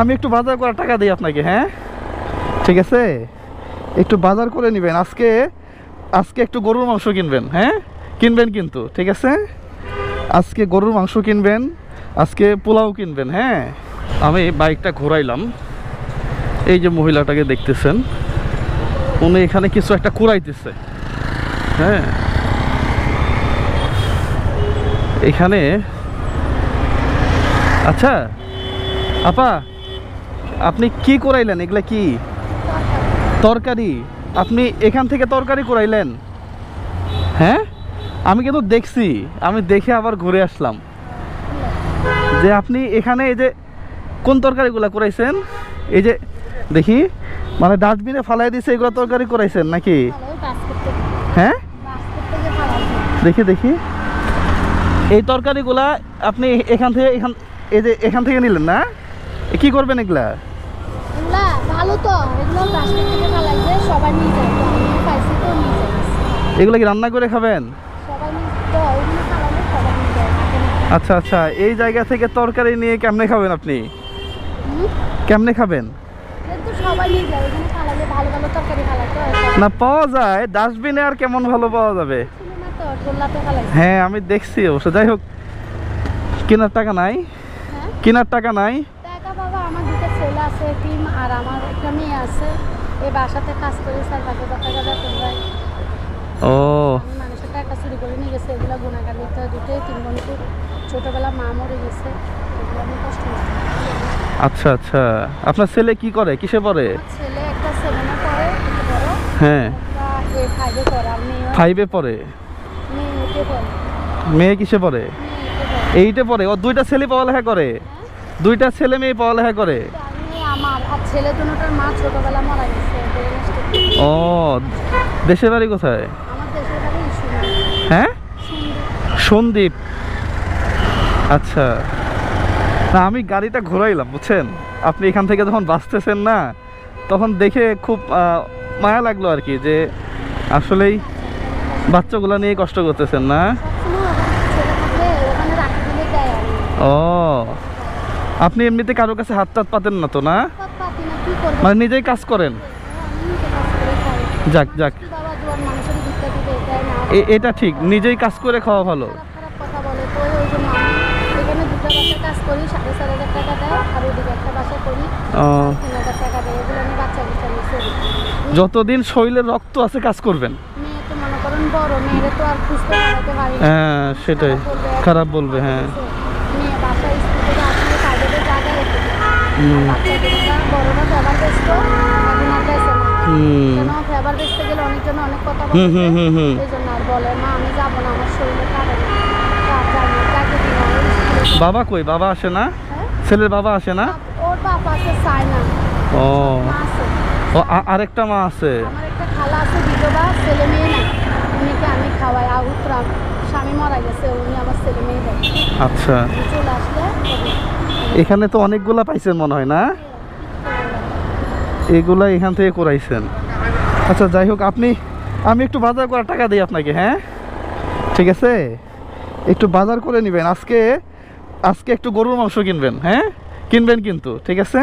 আমি একটু বাজার করার টাকা দিই আপনাকে হ্যাঁ? ঠিক আছে? একটু বাজার করে নেবেন। আজকে আজকে একটু গরুর মাংস কিনবেন হ্যাঁ? কিনবেন কিন্তু, ঠিক আছে? আজকে গরুর মাংস কিনবেন, আজকে পোলাও কিনবেন হ্যাঁ? আমি বাইকটা ঘোরাইলাম। এই যে মহিলাটাকে দেখতেছেন, উনি এখানে কিছু একটা কুড়াইতেছে হ্যাঁ? এখানে আচ্ছা আপা আপনি কি করাইলেন? এগুলা কি? তরকারি? আপনি এখান থেকে তরকারি করাইলেন? হ্যাঁ? আমি কিন্তু দেখছি। আমি দেখে আবার ঘুরে আসলাম। যে আপনি এখানে এই যে কোন তরকারিগুলো করাইছেন? এই যে দেখি মানে ডাস্টবিনে ফালাই দিছে, এগুলো তরকারি করাইছেন নাকি? হ্যাঁ? দেখি দেখি। এই তরকারিগুলা আপনি এখান থেকে, এখান এই যে এখান থেকে নিলেন না? কি করবেন এগুলা? ভালো তো এগুলো প্লাস্টিক থেকে ফালাইছে সবাই নিয়ে যায় তো আমি পাইছি তো নিয়ে যাই এগুলা কি রান্না করে খাবেন? সবাই নিয়ে তো ওইগুলো ফালালে সবাই নিয়ে যায়। আচ্ছা আচ্ছা এই জায়গা থেকে তরকারি নিয়ে কেমনে খাবেন আপনি? কেমনে খাবেন? না পাওয়া যায় ডাস্টবিনে আর কেমন ভালো পাওয়া যাবে? হ্যাঁ আমি দেখছি অবশ্য যাই হোক। কেনার টাকা নাই? হ্যাঁ? কেনার টাকা নাই টাকা বাবা আমার দুটো ছেলে আছে টিম আর আমার একটা মেয়ে আছে। এই বাসাতে কাজ করে পাঁচ হাজার টাকা বেতন পাই ও। মানুষের টাকা চুরি করে নিয়ে গেছে এগুলো গুণাগার দিতে হয় দুটোই তিন বন্ধু ছোটোবেলা মা মরে গেছে এগুলো আমি কষ্ট আচ্ছা আচ্ছা। আপনার ছেলে কি করে? কিসে পড়ে? ছেলে একটা সেভেনে পড়ে হ্যাঁ। ফাইভে পড়ে আর মেয়ে ফাইভে পড়ে? মেয়ে পড়ে। মেয়ে কিসে পড়ে? এইটে পড়ে? ও দুইটা ছেলে পড়ালেখা করে? দুইটা ছেলে মেয়ে পড়ালেখা করে? তো ছেলে দুটোটার মা ছোটোবেলা মারা গেছে ও দেশের বাড়ি কোথায়? হ্যাঁ? সন্দীপ। আচ্ছা। না আমি গাড়িটা ঘোরাইলাম বুঝছেন? আপনি এখান থেকে যখন বাঁচতেছেন না তখন দেখে খুব মায়া লাগল আর কি যে আসলেই বাচ্চাগুলো নিয়ে কষ্ট করতেছেন না? ও। আপনি এমনিতে কারও কাছে হাত টাত পাতেন না তো না? মানে নিজেই কাজ করেন? খাই যাক যাক। এটা ঠিক নিজেই কাজ করে খাওয়া ভালো। যতদিন শরীরে রক্ত আছে কাজ করবেন। হ্যাঁ সেটাই। খারাপ বলবে হ্যাঁ। কেন ফেবার বেচতে গেলে অনেকজন অনেক কথা বলে হুম হুম হুম এই জন্য আর বলে মা আমি যাব না আমার শরীরে কাটে না কাজ জানি কাকে দিন বাবা কই বাবা আসে না হ্যাঁ ছেলের বাবা আসে না ওর আছে ও আরেকটা মা আছে আমার একটা খালা আছে বিধবা ছেলে মেয়ে নাই উনিকে আমি খাওয়াই আউতরা স্বামী মারা গেছে উনি আমার ছেলে মেয়ে আচ্ছা এখানে তো অনেকগুলা পাইছেন মনে হয় না এগুলা এখান থেকে করাইছেন আচ্ছা যাই হোক, আপনি, আমি একটু বাজার করার টাকা দিই আপনাকে হ্যাঁ? ঠিক আছে? একটু বাজার করে নেবেন। আজকে আজকে একটু গরুর মাংস কিনবেন হ্যাঁ? কিনবেন কিন্তু, ঠিক আছে?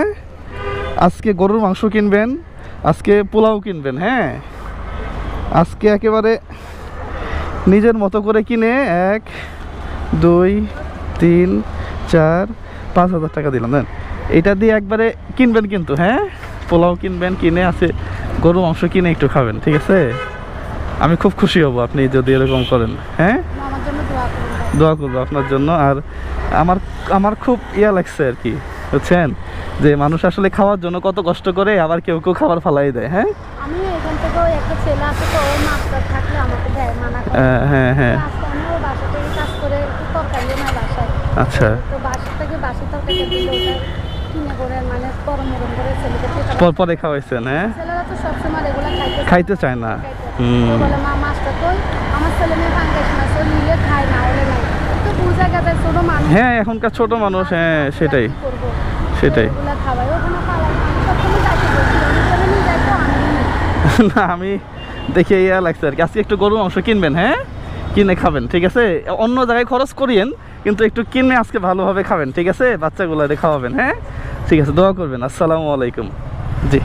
আজকে গরুর মাংস কিনবেন, আজকে পোলাও কিনবেন হ্যাঁ? আজকে একেবারে নিজের মতো করে কিনে এক, দুই, তিন, চার, পাঁচ হাজার টাকা দিলাম, দেন। এটা দিয়ে একবারে কিনবেন কিন্তু হ্যাঁ? পোলাও কিনবেন কিনে আছে গরু মাংস কিনে একটু খাবেন ঠিক আছে? আমি খুব খুশি হব আপনি যদি এরকম করেন হ্যাঁ? দোয়া করব আপনার জন্য। আর আমার আমার খুব ইয়া লাগছে আর কি বুঝছেন? যে মানুষ আসলে খাওয়ার জন্য কত কষ্ট করে আবার কেউ কেউ খাবার ফালাই দেয় হ্যাঁ? হ্যাঁ হ্যাঁ বাসায়। আচ্ছা। কিনে করে মানে গরম গরম করে ছেলেকে পর পরে খাওয়াইছেন হ্যাঁ ছেলেরা তো সবসময় রেগুলার খাইতে খাইতে চায় না। হুম। বলে মা মাছটা কই? আমার ছেলে মেয়ে পাঙ্গাস মাছ ও নিলে খায় না ওরে নাই। তো বুঝা গেছে ছোট মানুষ। হ্যাঁ এখনকার ছোট মানুষ হ্যাঁ সেটাই। সেটাই। ওগুলা খাওয়াই ওখানে পালাই সবসময় যাইতে বলছি অনেক ছেলে নিয়ে আমি না। আমি দেখে ইয়া লাগছে আর কি। আজকে একটু গরু মাংস কিনবেন হ্যাঁ? কিনে খাবেন ঠিক আছে? অন্য জায়গায় খরচ করিয়েন কিন্তু একটু কিনে আজকে ভালোভাবে খাবেন, ঠিক আছে? বাচ্চাগুলো খাওয়াবেন হ্যাঁ? ঠিক আছে, দোয়া করবেন, আসসালামু আলাইকুম। জি।